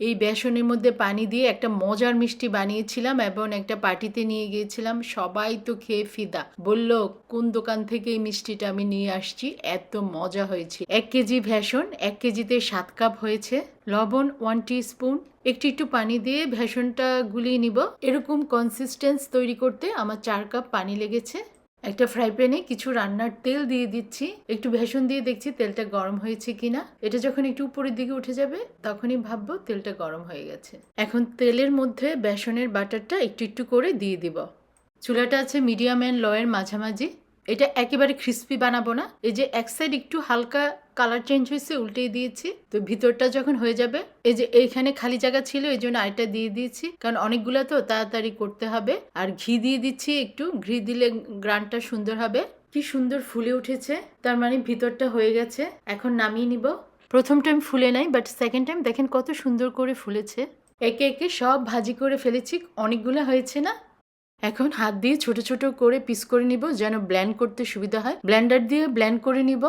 এই বেসনের মধ্যে পানি দিয়ে একটা মজার মিষ্টি বানিয়েছিলাম এবং একটা পার্টিতে নিয়ে গিয়েছিলাম। সবাই তো খেয়ে ফিদা। বলল, কোন দোকান থেকে এই মিষ্টিটা আমি নিয়ে আসছি? এত মজা হয়েছে। এক কেজি ভেষন এক কেজিতে সাত কাপ হয়েছে। লবণ ওয়ান স্পুন একটু একটু পানি দিয়ে ভেষনটা গুলিয়ে নিব। এরকম কনসিস্টেন্স তৈরি করতে আমার চার কাপ পানি লেগেছে। একটা ফ্রাই প্যানে কিছু রান্নার তেল দিয়ে দিচ্ছি। একটু ভেষণ দিয়ে দেখছি তেলটা গরম হয়েছে কিনা। এটা যখন একটু উপরের দিকে উঠে যাবে, তখনই ভাববো তেলটা গরম হয়ে গেছে। এখন তেলের মধ্যে বেসনের বাটারটা একটু একটু করে দিয়ে দিব। চুলাটা আছে মিডিয়াম অ্যান্ড লয়ের মাঝামাঝি। এটা একেবারে ক্রিস্পি বানাবো না। এই যে এক সাইড একটু হালকা কালার চেঞ্জ হয়েছে, উল্টেই দিয়েছি। তো ভিতরটা যখন হয়ে যাবে, এই যে এইখানে খালি জায়গা ছিল, এই জন্য আরেকটা দিয়ে দিয়েছি। কারণ অনেকগুলো তো তাড়াতাড়ি করতে হবে। আর ঘি দিয়ে দিচ্ছি একটু। ঘি দিলে গ্রানটা সুন্দর হবে। কি সুন্দর ফুলে উঠেছে। তার মানে ভিতরটা হয়ে গেছে। এখন নামিয়ে নিব। প্রথম টাইম ফুলে নাই বাট সেকেন্ড টাইম দেখেন কত সুন্দর করে ফুলেছে। একে একে সব ভাজি করে ফেলেছি। অনেকগুলো হয়েছে না? এখন হাত দিয়ে ছোট ছোট করে পিস করে নিব যেন ব্ল্যান্ড করতে সুবিধা হয়। ব্ল্যান্ডার দিয়ে ব্ল্যান্ড করে নিব।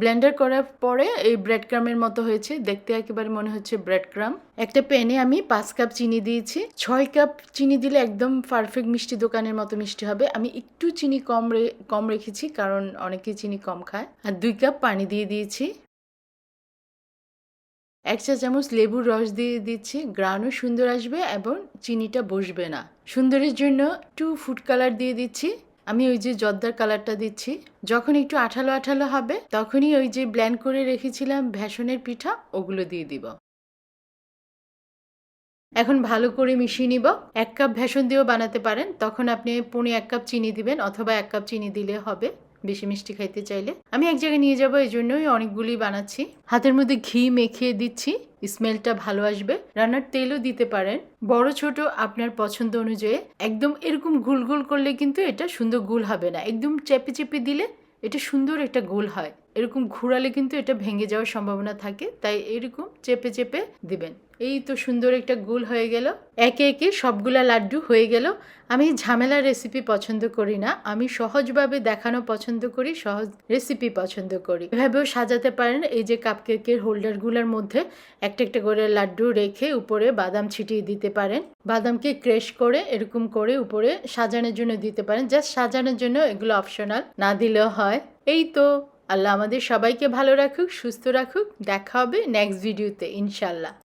ব্লেন্ডার করার পরে এই ব্রেড ক্রামের মতো হয়েছে। দেখতে একেবারে মনে হচ্ছে ব্রেড ক্রাম একটা প্যানে আমি পাঁচ কাপ চিনি দিয়েছি। ছয় কাপ চিনি দিলে একদম পারফেক্ট মিষ্টি দোকানের মতো মিষ্টি হবে। আমি একটু চিনি কম কম রেখেছি কারণ অনেকে চিনি কম খায়। আর দুই কাপ পানি দিয়ে দিয়েছি। এক চা চামচ লেবুর রস দিয়ে দিচ্ছি। গ্রানও সুন্দর আসবে এবং চিনিটা বসবে না। সুন্দরের জন্য টু ফুড কালার দিয়ে দিচ্ছি। আমি ওই যে জর্দার কালারটা দিচ্ছি। যখন একটু আঠালো আঠালো হবে, তখনই ওই যে ব্ল্যান্ড করে রেখেছিলাম ভেষনের পিঠা, ওগুলো দিয়ে দিব। এখন ভালো করে মিশিয়ে নিব। এক কাপ ভেষন দিয়েও বানাতে পারেন। তখন আপনি পনে এক কাপ চিনি দিবেন অথবা এক কাপ চিনি দিলে হবে। বেশি মিষ্টি খাইতে চাইলে। আমি এক জায়গায় নিয়ে যাব এই জন্যই অনেকগুলি বানাচ্ছি। হাতের মধ্যে ঘি মেখে দিচ্ছি, স্মেলটা ভালো আসবে। রান্নার তেলও দিতে পারেন। বড় ছোট আপনার পছন্দ অনুযায়ী। একদম এরকম গুল গুল করলে কিন্তু এটা সুন্দর গুল হবে না। একদম চেপে চেপে দিলে এটা সুন্দর একটা গোল হয়। এরকম ঘুরালে কিন্তু এটা ভেঙে যাওয়ার সম্ভাবনা থাকে, তাই এরকম চেপে চেপে দিবেন। এই তো সুন্দর একটা গুল হয়ে গেল। একে একে সবগুলা লাড্ডু হয়ে গেল। আমি ঝামেলা রেসিপি পছন্দ করি না। আমি সহজভাবে দেখানো পছন্দ করি, সহজ রেসিপি পছন্দ করি। এভাবেও সাজাতে পারেন এই যে কাপকেকের হোল্ডারগুলোর মধ্যে একটা একটা করে লাড্ডু রেখে উপরে বাদাম ছিটিয়ে দিতে পারেন। বাদামকে ক্রেশ করে এরকম করে উপরে সাজানোর জন্য দিতে পারেন। জাস্ট সাজানোর জন্য এগুলো অপশনাল না দিলেও হয়। এই তো আল্লাহ আমাদের সবাইকে ভালো রাখুক সুস্থ রাখুক। দেখা হবে নেক্সট ভিডিওতে ইনশাল্লাহ